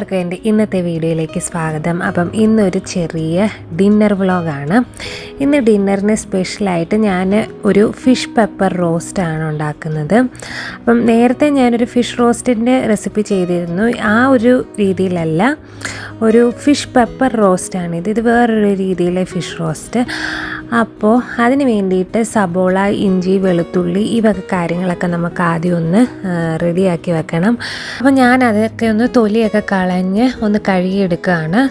എല്ലാവർക്കും എന്റെ ഇന്നത്തെ വീഡിയോയിലേക്ക് സ്വാഗതം. അപ്പം ഇന്നൊരു ചെറിയ ഡിന്നർ വ്ളോഗാണ്. ഇന്ന് ഡിന്നറിന് സ്പെഷ്യലായിട്ട് ഞാൻ ഒരു ഫിഷ് പെപ്പർ റോസ്റ്റാണ് ഉണ്ടാക്കുന്നത്. അപ്പം നേരത്തെ ഞാനൊരു ഫിഷ് റോസ്റ്റിന്റെ റെസിപ്പി ചെയ്തിരുന്നു. ആ ഒരു രീതിയിലല്ല ഒരു ഫിഷ് പെപ്പർ റോസ്റ്റാണ് ഇത്. ഇത് വേറൊരു രീതിയിലെ ഫിഷ് റോസ്റ്റ്. അപ്പോൾ അതിന് വേണ്ടിയിട്ട് സബോള ഇഞ്ചി വെളുത്തുള്ളി ഈ വക കാര്യങ്ങളൊക്കെ നമുക്ക് ആദ്യം ഒന്ന് റെഡിയാക്കി വെക്കണം. അപ്പം ഞാൻ അതൊക്കെ ഒന്ന് തൊലിയൊക്കെ കളഞ്ഞ് ഒന്ന് കഴുകിയെടുക്കുകയാണ്.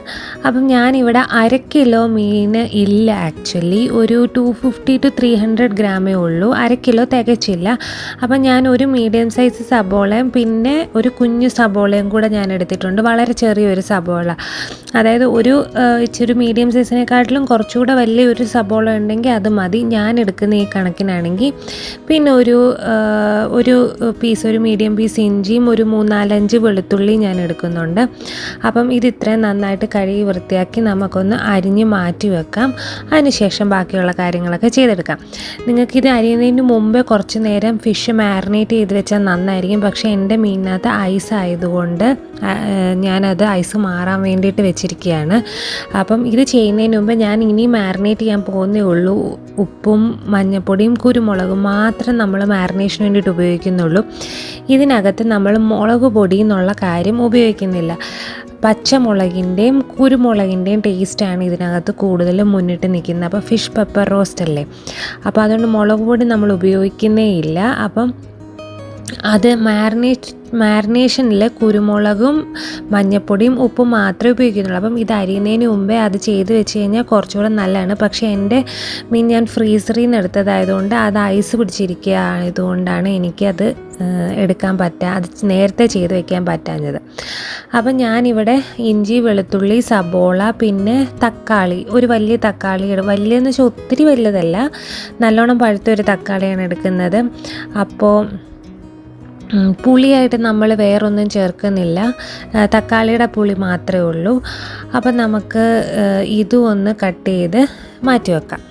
അപ്പം ഞാനിവിടെ അര കിലോ മീൻ ഇല്ല ആക്ച്വലി ഒരു two fifty two three hundred ഗ്രാമേ ഉള്ളൂ. അര കിലോ തികച്ചില്ല. അപ്പം ഞാൻ ഒരു മീഡിയം സൈസ് സബോളയും പിന്നെ ഒരു കുഞ്ഞു സബോളയും കൂടെ ഞാൻ എടുത്തിട്ടുണ്ട് വളരെ ചെറിയൊരു സബോള. അതായത് ഒരു ഇച്ചിരി മീഡിയം സൈസിനെക്കാട്ടിലും കുറച്ചുകൂടെ വലിയൊരു സബോള ഉണ്ടെങ്കിൽ അത് മതി. ഞാൻ എടുക്കുന്ന ഈ കണക്കിനാണെങ്കിൽ പിന്നെ ഒരു ഒരു പീസ് ഒരു മീഡിയം പീസ് ഇഞ്ചിയും ഒരു മൂന്നാലഞ്ച് വെളുത്തുള്ളി ഞാൻ എടുക്കുന്നുണ്ട്. അപ്പം ഇത് ഇത്രയും നന്നായിട്ട് കഴുകി വൃത്തിയാക്കി നമുക്കൊന്ന് അരിഞ്ഞ് മാറ്റി വെക്കാം. അതിനുശേഷം ബാക്കിയുള്ള കാര്യങ്ങളൊക്കെ ചെയ്തെടുക്കാം. നിങ്ങൾക്കിത് അരിയുന്നതിന് മുമ്പേ കുറച്ച് നേരം ഫിഷ് മാരിനേറ്റ് ചെയ്ത് വെച്ചാൽ നന്നായിരിക്കും. പക്ഷേ എന്റെ മീനിനകത്ത് ഐസ് ആയതുകൊണ്ട് ഞാനത് ഐസ് മാറാൻ വേണ്ടിയിട്ട് വെച്ചിരിക്കുകയാണ്. അപ്പം ഇത് ചെയ്യുന്നതിന് മുമ്പ് ഞാൻ ഇനി മാരിനേറ്റ് ചെയ്യാൻ പോകുന്നേ ഉള്ളൂ ഉപ്പും മഞ്ഞൾപ്പൊടിയും കുരുമുളകും മാത്രം നമ്മൾ മാരിനേഷന് വേണ്ടിയിട്ട് ഉപയോഗിക്കുന്നുള്ളൂ. ഇതിനകത്ത് നമ്മൾ മുളക് പൊടി എന്നുള്ള കാര്യം ഉപയോഗിക്കുന്നില്ല. പച്ചമുളകിന്റെയും കുരുമുളകിന്റെയും ടേസ്റ്റാണ് ഇതിനകത്ത് കൂടുതലും മുന്നിട്ട് നിൽക്കുന്നത്. അപ്പോൾ ഫിഷ് പെപ്പർ റോസ്റ്റ് അല്ലേ? അപ്പോൾ അതുകൊണ്ട് മുളക് പൊടി നമ്മൾ ഉപയോഗിക്കുന്നേ ഇല്ല അപ്പം അത് മാരിനേറ്റ് മാരിനേഷനിൽ കുരുമുളകും മഞ്ഞപ്പൊടിയും ഉപ്പും മാത്രമേ ഉപയോഗിക്കുന്നുള്ളൂ. അപ്പം ഇത് അരിയുന്നതിന് മുമ്പേ അത് ചെയ്ത് വെച്ച് കഴിഞ്ഞാൽ കുറച്ചുകൂടെ നല്ലതാണ്. പക്ഷേ എന്റെ മീൻ ഞാൻ ഫ്രീസറിൽ നിന്ന് എടുത്തതായതുകൊണ്ട് അത് ഐസ് പിടിച്ചിരിക്കുക ആയതുകൊണ്ടാണ് എനിക്കത് എടുക്കാൻ പറ്റുക അത് നേരത്തെ ചെയ്ത് വെക്കാൻ പറ്റാഞ്ഞത്. അപ്പം ഞാനിവിടെ ഇഞ്ചി വെളുത്തുള്ളി സബോള പിന്നെ തക്കാളി ഒരു വലിയ തക്കാളി വലിയെന്ന് വെച്ചാൽ ഒത്തിരി വലുതല്ല നല്ലോണം പഴുത്തൊരു തക്കാളിയാണ് എടുക്കുന്നത്. അപ്പോൾ പുളിയായിട്ട് നമ്മൾ വേറൊന്നും ചേർക്കുന്നില്ല. തക്കാളിയുടെ പുളി മാത്രമേ ഉള്ളൂ. അപ്പം നമുക്ക് ഇതും ഒന്ന് കട്ട് ചെയ്ത് മാറ്റി വെക്കാം.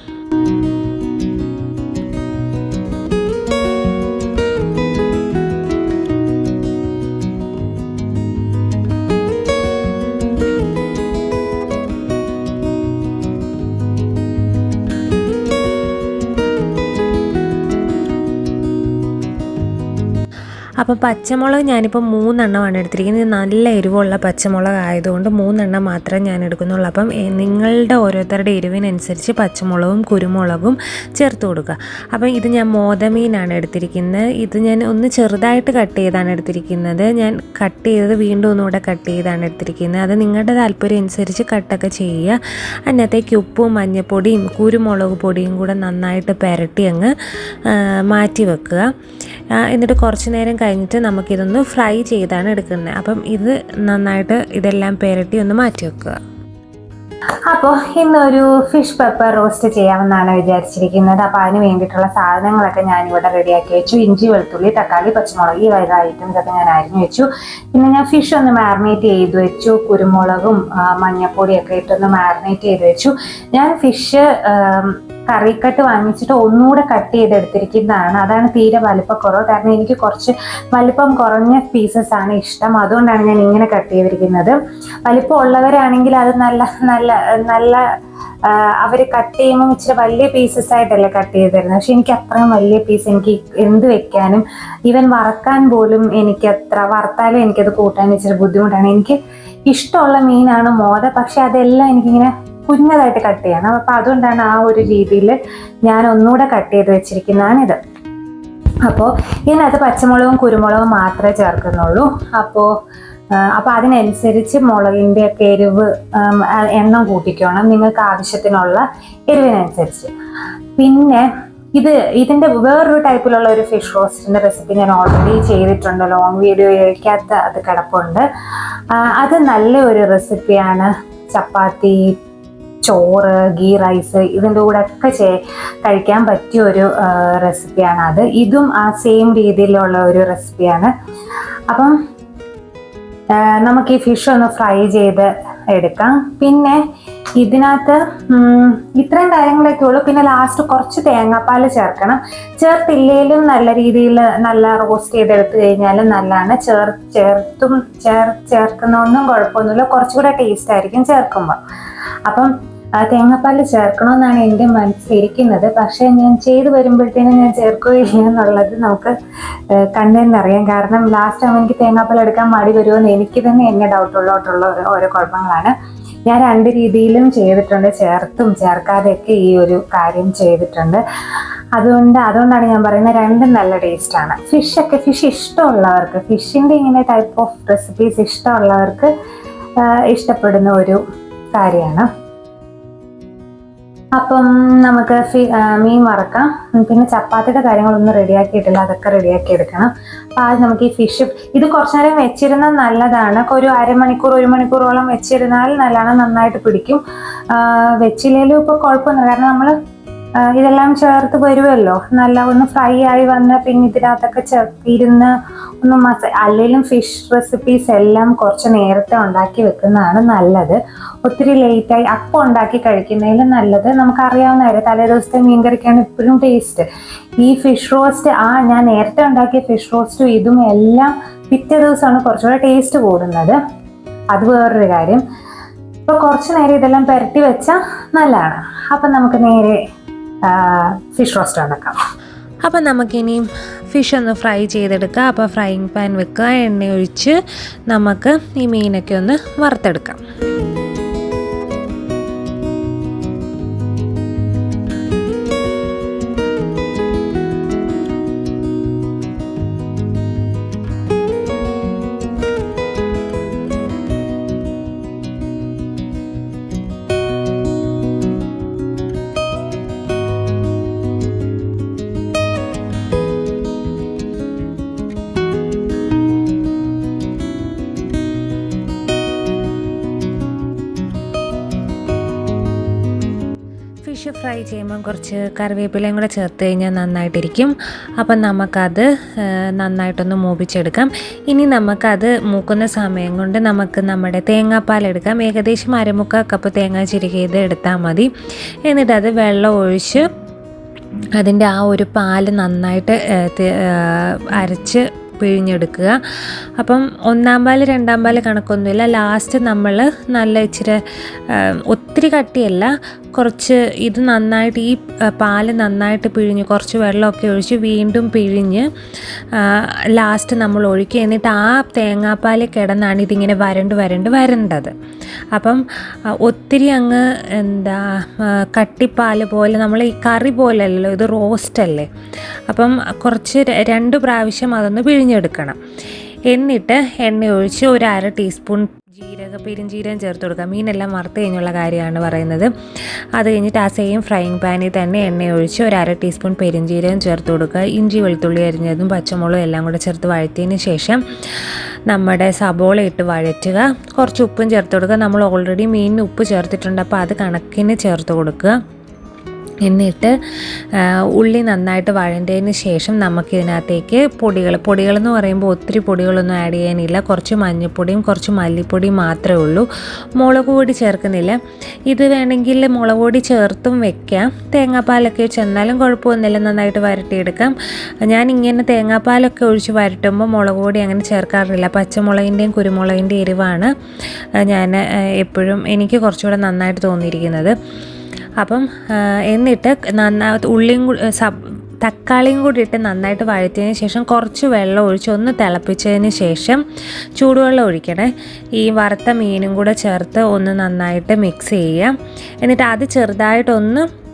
അപ്പം പച്ചമുളക് ഞാനിപ്പോൾ മൂന്നെണ്ണമാണ് എടുത്തിരിക്കുന്നത്. നല്ല എരിവുള്ള പച്ചമുളക് ആയതുകൊണ്ട് മൂന്നെണ്ണം മാത്രമേ ഞാൻ എടുക്കുന്നുള്ളൂ. അപ്പം നിങ്ങളുടെ ഓരോരുത്തരുടെ എരിവിനനുസരിച്ച് പച്ചമുളകും കുരുമുളകും ചേർത്ത് കൊടുക്കുക. അപ്പം ഇത് ഞാൻ മോദമീനാണ് എടുത്തിരിക്കുന്നത്. ഇത് ഞാൻ ഒന്ന് ചെറുതായിട്ട് കട്ട് ചെയ്താണ് എടുത്തിരിക്കുന്നത്. ഞാൻ കട്ട് ചെയ്തത് വീണ്ടും ഒന്നുകൂടെ കട്ട് ചെയ്താണ് എടുത്തിരിക്കുന്നത്. അത് നിങ്ങളുടെ താല്പര്യം അനുസരിച്ച് കട്ടൊക്കെ ചെയ്യുക. അതിനകത്തേക്ക് ഉപ്പും മഞ്ഞൾപ്പൊടിയും കുരുമുളക് പൊടിയും കൂടെ നന്നായിട്ട് പുരട്ടി അങ്ങ് മാറ്റി വെക്കുക. എന്നിട്ട് കുറച്ച് നേരം കഴിഞ്ഞിട്ട് നമുക്കിതൊന്ന് ഫ്രൈ ചെയ്താണ് എടുക്കുന്നത്. അപ്പം ഇത് നന്നായിട്ട് ഇതെല്ലാം പേരട്ടി ഒന്ന് മാറ്റി വെക്കുക. അപ്പോൾ ഇന്നൊരു ഫിഷ് പെപ്പർ റോസ്റ്റ് ചെയ്യാമെന്നാണ് വിചാരിച്ചിരിക്കുന്നത്. അപ്പോൾ അതിന് വേണ്ടിയിട്ടുള്ള സാധനങ്ങളൊക്കെ ഞാനിവിടെ റെഡിയാക്കി വെച്ചു. ഇഞ്ചി വെളുത്തുള്ളി തക്കാളി പച്ചമുളക് ഈ വക ഐറ്റംസ് ഒക്കെ ഞാൻ അരിഞ്ഞു വെച്ചു. പിന്നെ ഞാൻ ഫിഷ് ഒന്ന് മാറിനേറ്റ് ചെയ്ത് വെച്ചു. കുരുമുളകും മഞ്ഞപ്പൊടിയൊക്കെ ഇട്ടൊന്ന് മാറിനേറ്റ് ചെയ്ത് വെച്ചു. ഞാൻ ഫിഷ് കറിക്കട്ട് വാങ്ങിച്ചിട്ട് ഒന്നുകൂടെ കട്ട് ചെയ്തെടുത്തിരിക്കുന്നതാണ്. അതാണ് തീരെ വലിപ്പക്കുറവ്. കാരണം എനിക്ക് കുറച്ച് വലിപ്പം കുറഞ്ഞ പീസസ് ആണ് ഇഷ്ടം. അതുകൊണ്ടാണ് ഞാൻ ഇങ്ങനെ കട്ട് ചെയ്തിരിക്കുന്നത്. വലിപ്പം ഉള്ളവരാണെങ്കിൽ അത് നല്ല നല്ല നല്ല അവർ കട്ട് ചെയ്യുമ്പോൾ ഇച്ചിരി വലിയ പീസസ് ആയിട്ടല്ലേ കട്ട് ചെയ്ത് തരുന്നത് പക്ഷെ എനിക്ക് അത്രയും വലിയ പീസ് എനിക്ക് എന്ത് വെക്കാനും ഈവൻ വറക്കാൻ പോലും എനിക്ക് അത്ര വറുത്താലും എനിക്കത് കൂട്ടാൻ ഇച്ചിരി ബുദ്ധിമുട്ടാണ്. എനിക്ക് ഇഷ്ടമുള്ള മീനാണ് മോത പക്ഷെ അതെല്ലാം എനിക്കിങ്ങനെ കുഞ്ഞതായിട്ട് കട്ട് ചെയ്യണം. അപ്പം അതുകൊണ്ടാണ് ആ ഒരു രീതിയിൽ ഞാൻ ഒന്നുകൂടെ കട്ട് ചെയ്ത് വെച്ചിരിക്കുന്നതാണിത്. അപ്പോൾ ഇതിനകത്ത് പച്ചമുളകും കുരുമുളകും മാത്രമേ ചേർക്കുന്നുള്ളൂ. അപ്പോൾ അപ്പോൾ അതിനനുസരിച്ച് മുളകിന്റെ ഒക്കെ എരിവ് എണ്ണം കൂട്ടിക്കോണം. നിങ്ങൾക്ക് ആവശ്യത്തിനുള്ള എരിവിനനുസരിച്ച്. പിന്നെ ഇത് ഇതിന്റെ വേറൊരു ടൈപ്പിലുള്ള ഒരു ഫിഷ് റോസ്റ്റിന്റെ റെസിപ്പി ഞാൻ ഓൾറെഡി ചെയ്തിട്ടുണ്ട്. ലോങ് വീഡിയോയ്ക്കകത്ത് അത് കിടപ്പുണ്ട്. അത് നല്ല ഒരു റെസിപ്പിയാണ്. ചപ്പാത്തി ചോറ് ഗീ റൈസ് ഇതിന്റെ കൂടെ ഒക്കെ ചേ കഴിക്കാൻ പറ്റിയ ഒരു റെസിപ്പിയാണ് അത്. ഇതും ആ സെയിം രീതിയിലുള്ള ഒരു റെസിപ്പിയാണ്. അപ്പം നമുക്ക് ഈ ഫിഷ് ഒന്ന് ഫ്രൈ ചെയ്ത് എടുക്കാം. പിന്നെ ഇതിനകത്ത് ഇത്രയും കാര്യങ്ങളൊക്കെ ഉള്ളൂ. പിന്നെ ലാസ്റ്റ് കുറച്ച് തേങ്ങാപ്പാൽ ചേർക്കണം. ചേർത്തില്ലേലും നല്ല രീതിയിൽ നല്ല റോസ്റ്റ് ചെയ്തെടുത്ത് കഴിഞ്ഞാൽ നല്ലതാണ്. ചേർ ചേർത്തും ചേർ ചേർക്കുന്നൊന്നും കുഴപ്പമൊന്നുമില്ല. കുറച്ചുകൂടെ ടേസ്റ്റ് ആയിരിക്കും ചേർക്കുമ്പോൾ അപ്പം തേങ്ങാപ്പാൽ ചേർക്കണമെന്നാണ് എന്റെ മനസ്സിരിക്കുന്നത് പക്ഷേ ഞാൻ ചെയ്തു വരുമ്പോഴത്തേനും ഞാൻ ചേർക്കുകയില്ല എന്നുള്ളത് നമുക്ക് കണ്ണെന്നറിയാം കാരണം ലാസ്റ്റ് ടൈം എനിക്ക് തേങ്ങാപ്പാൽ എടുക്കാൻ മടി വരുമെന്ന് എനിക്ക് തന്നെ എന്നെ ഡൗട്ടുള്ളോട്ടുള്ള ഓരോ കുഴപ്പങ്ങളാണ്. ഞാൻ രണ്ട് രീതിയിലും ചെയ്തിട്ടുണ്ട്. ചേർത്തും ചേർക്കാതെയൊക്കെ ഈ ഒരു കാര്യം ചെയ്തിട്ടുണ്ട്. അതുകൊണ്ട് അതുകൊണ്ടാണ് ഞാൻ പറയുന്നത് രണ്ടും നല്ല ടേസ്റ്റാണ് ഫിഷൊക്കെ ഫിഷ് ഇഷ്ടമുള്ളവർക്ക് ഫിഷിന്റെ ഇങ്ങനെ ടൈപ്പ് ഓഫ് റെസിപ്പീസ് ഇഷ്ടമുള്ളവർക്ക് ഇഷ്ടപ്പെടുന്ന ഒരു കാര്യമാണ്. അപ്പം നമുക്ക് മീൻ വറക്കാം. പിന്നെ ചപ്പാത്തിയുടെ കാര്യങ്ങളൊന്നും റെഡിയാക്കിയിട്ടില്ല. അതൊക്കെ റെഡിയാക്കി എടുക്കണം അപ്പം ആദ്യം നമുക്ക് ഈ ഫിഷ് ഇത് കുറച്ച് നേരം വെച്ചിരുന്നാൽ നല്ലതാണ്. ഒരു അരമണിക്കൂർ ഒരു മണിക്കൂറോളം വെച്ചിരുന്നാൽ നല്ലതാണ് നന്നായിട്ട് പിടിക്കും. വെച്ചില്ലെങ്കിലും ഇപ്പോൾ കുഴപ്പമൊന്നുമില്ല. കാരണം നമ്മൾ ഇതെല്ലാം ചേർത്ത് വരുമല്ലോ നല്ല ഒന്ന് ഫ്രൈ ആയി വന്ന് പിന്നെ ഇതിനകത്തൊക്കെ ചേർത്തിരുന്ന് ഒന്ന് മസ അല്ലെങ്കിലും ഫിഷ് റെസിപ്പീസ് എല്ലാം കുറച്ച് നേരത്തെ ഉണ്ടാക്കി വെക്കുന്നതാണ് നല്ലത്. ഒത്തിരി ലേറ്റായി അപ്പം ഉണ്ടാക്കി കഴിക്കുന്നതിലും നല്ലത്. നമുക്കറിയാവുന്ന കാര്യം തലേ ദിവസത്തെ മീൻ കറിക്കാണ് ഇപ്പോഴും ടേസ്റ്റ് ഈ ഫിഷ് റോസ്റ്റ് ആ ഞാൻ നേരത്തെ ഉണ്ടാക്കിയ ഫിഷ് റോസ്റ്റും ഇതും എല്ലാം പിറ്റേ ദിവസമാണ് കുറച്ചുകൂടെ ടേസ്റ്റ് കൂടുന്നത്. അത് വേറൊരു കാര്യം. ഇപ്പോൾ കുറച്ച് നേരം ഇതെല്ലാം പുരട്ടി വെച്ചാൽ നല്ലതാണ്. അപ്പം നമുക്ക് നേരെ ഫിഷ് റോസ്റ്റ് ഉണ്ടാക്കാം. അപ്പോൾ നമുക്കിനി ഫിഷ് ഒന്ന് ഫ്രൈ ചെയ്തെടുക്കുക അപ്പോൾ ഫ്രൈയിങ് പാൻ വെക്കുക എണ്ണ ഒഴിച്ച് നമുക്ക് ഈ മീനൊക്കെ ഒന്ന് വറുത്തെടുക്കാം. ഫ്രൈ ചെയ്യുമ്പോൾ കുറച്ച് കറിവേപ്പിലയും കൂടെ ചേർത്ത് കഴിഞ്ഞാൽ നന്നായിട്ടിരിക്കും. അപ്പം നമുക്കത് നന്നായിട്ടൊന്ന് മൂപ്പിച്ചെടുക്കാം. ഇനി നമുക്കത് മൂക്കുന്ന സമയം കൊണ്ട് നമുക്ക് നമ്മുടെ തേങ്ങാപ്പാൽ എടുക്കാം. ഏകദേശം അരമുക്കാൽ കപ്പ് തേങ്ങ ചിരി ചെയ്ത് എടുത്താൽ മതി. എന്നിട്ടത് വെള്ളം ഒഴിച്ച് അതിന്റെ ആ ഒരു പാൽ നന്നായിട്ട് അരച്ച് പിഴിഞ്ഞെടുക്കുക. അപ്പം ഒന്നാം പാൽ രണ്ടാം പാൽ കണക്കൊന്നുമില്ല. ലാസ്റ്റ് നമ്മൾ നല്ല ഇച്ചിരി ഒത്തിരി കട്ടിയല്ല. കുറച്ച് ഇത് നന്നായിട്ട് ഈ പാൽ നന്നായിട്ട് പിഴിഞ്ഞ് കുറച്ച് വെള്ളമൊക്കെ ഒഴിച്ച് വീണ്ടും പിഴിഞ്ഞ് ലാസ്റ്റ് നമ്മൾ ഒഴിക്കുക. എന്നിട്ട് ആ തേങ്ങാപ്പാൽ കിടന്നാണ് ഇതിങ്ങനെ വരണ്ട് വരണ്ട് വരേണ്ടത്. അപ്പം ഒത്തിരി അങ്ങ് എന്താ കട്ടിപ്പാൽ പോലെ നമ്മൾ ഈ കറി പോലെയല്ലോ ഇത് റോസ്റ്റല്ലേ അപ്പം കുറച്ച് രണ്ട് പ്രാവശ്യം അതൊന്ന് പിഴിഞ്ഞെടുക്കണം എന്നിട്ട് എണ്ണ ഒഴിച്ച് ഒരു അര ടീസ്പൂൺ ജീരക പെരുംജീരകം ചേർത്ത് കൊടുക്കുക. മീനെല്ലാം വറുത്ത് കഴിഞ്ഞുള്ള കാര്യമാണ് പറയുന്നത്. അത് കഴിഞ്ഞിട്ട് ആ സെയിം ഫ്രൈയിങ് പാനിൽ തന്നെ എണ്ണ ഒഴിച്ച് ഒരു അര ടീസ്പൂൺ പെരുംജീരകം ചേർത്ത് കൊടുക്കുക. ഇഞ്ചി വെളുത്തുള്ളി അരിഞ്ഞതും പച്ചമുളകും എല്ലാം കൂടെ ചേർത്ത് വഴറ്റിയതിന് ശേഷം നമ്മുടെ സബോള ഇട്ട് വഴറ്റുക. കുറച്ച് ഉപ്പും ചേർത്ത് കൊടുക്കുക. നമ്മൾ ഓൾറെഡി മീനിന് ഉപ്പ് ചേർത്തിട്ടുണ്ട്. അപ്പോൾ അത് കണക്കിന് ചേർത്ത് കൊടുക്കുക. എന്നിട്ട് ഉള്ളി നന്നായിട്ട് വഴണ്ടതിന് ശേഷം നമുക്കിതിനകത്തേക്ക് പൊടികൾ പൊടികളെന്ന് പറയുമ്പോൾ ഒത്തിരി പൊടികളൊന്നും ആഡ് ചെയ്യാനില്ല. കുറച്ച് മഞ്ഞൾപ്പൊടിയും കുറച്ച് മല്ലിപ്പൊടിയും മാത്രമേ ഉള്ളൂ. മുളക് പൊടി ചേർക്കുന്നില്ല. ഇത് വേണമെങ്കിൽ മുളക് പൊടി ചേർത്തും വെക്കാം. തേങ്ങാപ്പാലൊക്കെ ചെന്നാലും കുഴപ്പമൊന്നുമില്ല. നന്നായിട്ട് വരട്ടിയെടുക്കാം. ഞാൻ ഇങ്ങനെ തേങ്ങാപ്പാലൊക്കെ ഒഴിച്ച് വരട്ടുമ്പോൾ മുളക് പൊടി അങ്ങനെ ചേർക്കാറില്ല. പച്ചമുളകിന്റെയും കുരുമുളകിന്റെയും എരിവാണ്. ഞാൻ എപ്പോഴും എനിക്ക് കുറച്ചുകൂടെ നന്നായിട്ട് തോന്നിയിരിക്കുന്നത്. അപ്പം എന്നിട്ട് നന്നായി ഉള്ളിയും സബ് തക്കാളിയും കൂടി ഇട്ട് നന്നായിട്ട് വഴറ്റിയതിന് ശേഷം കുറച്ച് വെള്ളം ഒഴിച്ച് ഒന്ന് തിളപ്പിച്ചതിന് ശേഷം ചൂടുവെള്ളം ഒഴിക്കണേ. ഈ വറുത്ത മീനും കൂടെ ചേർത്ത് ഒന്ന് നന്നായിട്ട് മിക്സ് ചെയ്യുക. എന്നിട്ട് അത് ചെറുതായിട്ടൊന്ന്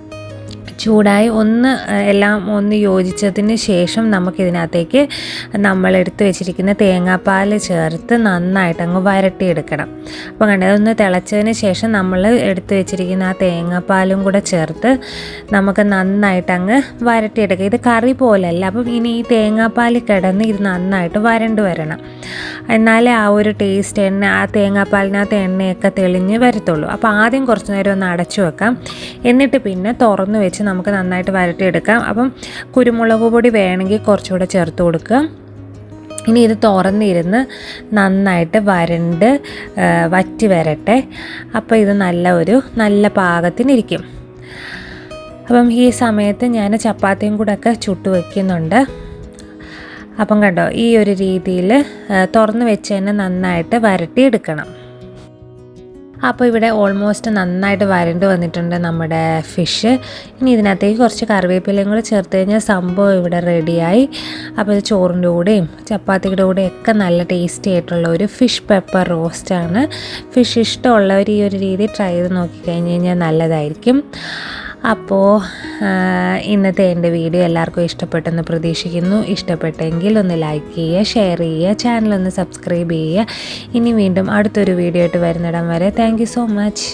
ചൂടായി ഒന്ന് എല്ലാം ഒന്ന് യോജിച്ചതിന് ശേഷം നമുക്കിതിനകത്തേക്ക് നമ്മൾ എടുത്ത് വെച്ചിരിക്കുന്ന തേങ്ങാപ്പാൽ ചേർത്ത് നന്നായിട്ട് അങ്ങ് വരട്ടിയെടുക്കണം. അപ്പോൾ കണ്ടത് ഒന്ന് തിളച്ചതിന് ശേഷം നമ്മൾ എടുത്ത് വെച്ചിരിക്കുന്ന ആ തേങ്ങാപ്പാലും കൂടെ ചേർത്ത് നമുക്ക് നന്നായിട്ട് അങ്ങ് വരട്ടിയെടുക്കുക ഇത് കറി പോലല്ല അപ്പം ഇനി ഈ തേങ്ങാപ്പാൽ കിടന്ന് ഇത് നന്നായിട്ട് വരണ്ട് വരണം. എന്നാലേ ആ ഒരു ടേസ്റ്റ് എണ്ണ ആ തേങ്ങാപ്പാലിനകത്ത് എണ്ണയൊക്കെ തെളിഞ്ഞ് വരത്തുള്ളൂ. അപ്പോൾ ആദ്യം കുറച്ച് നേരം ഒന്ന് അടച്ചു വെക്കാം. എന്നിട്ട് പിന്നെ തുറന്നു വെച്ച് നമുക്ക് നന്നായിട്ട് വരട്ടിയെടുക്കാം. അപ്പം കുരുമുളക് പൊടി വേണമെങ്കിൽ കുറച്ചുകൂടെ ചേർത്ത് കൊടുക്കുക. ഇനി ഇത് തുറന്നിരുന്ന് നന്നായിട്ട് വരണ്ട് വറ്റി വരട്ടെ. അപ്പോൾ ഇത് നല്ല ഒരു നല്ല പാകത്തിനിരിക്കും അപ്പം ഈ സമയത്ത് ഞാൻ ചപ്പാത്തിയും കൂടെ ഒക്കെ ചുട്ട് വയ്ക്കുന്നുണ്ട് അപ്പം കണ്ടോ ഈ ഒരു രീതിയിൽ തുറന്ന് വെച്ച് തന്നെ നന്നായിട്ട് വരട്ടിയെടുക്കണം. അപ്പോൾ ഇവിടെ ഓൾമോസ്റ്റ് നന്നായിട്ട് വരണ്ട് വന്നിട്ടുണ്ട് നമ്മുടെ ഫിഷ് ഇനി ഇതിനകത്തേക്ക് കുറച്ച് കറിവേപ്പിലയും കൂടെ ചേർത്ത് കഴിഞ്ഞാൽ സംഭവം ഇവിടെ റെഡിയായി അപ്പോൾ ഇത് ചോറിന്റെ കൂടെയും ചപ്പാത്തിയുടെ കൂടെയും ഒക്കെ നല്ല ടേസ്റ്റി ആയിട്ടുള്ള ഒരു ഫിഷ് പെപ്പർ റോസ്റ്റാണ് ഫിഷ് ഇഷ്ടമുള്ളവർ ഈ ഒരു രീതി ട്രൈ ചെയ്ത് നോക്കിക്കഴിഞ്ഞ് കഴിഞ്ഞാൽ നല്ലതായിരിക്കും. അപ്പോൾ ഇന്നത്തെ എന്റെ വീഡിയോ എല്ലാവർക്കും ഇഷ്ടപ്പെട്ടെന്ന് പ്രതീക്ഷിക്കുന്നു. ഇഷ്ടപ്പെട്ടെങ്കിൽ ഒന്ന് ലൈക്ക് ചെയ്യുക ഷെയർ ചെയ്യുക ചാനൽ ഒന്ന് സബ്സ്ക്രൈബ് ചെയ്യുക. ഇനി വീണ്ടും അടുത്തൊരു വീഡിയോ ആയിട്ട് വരുന്നിടം വരെ. Thank so much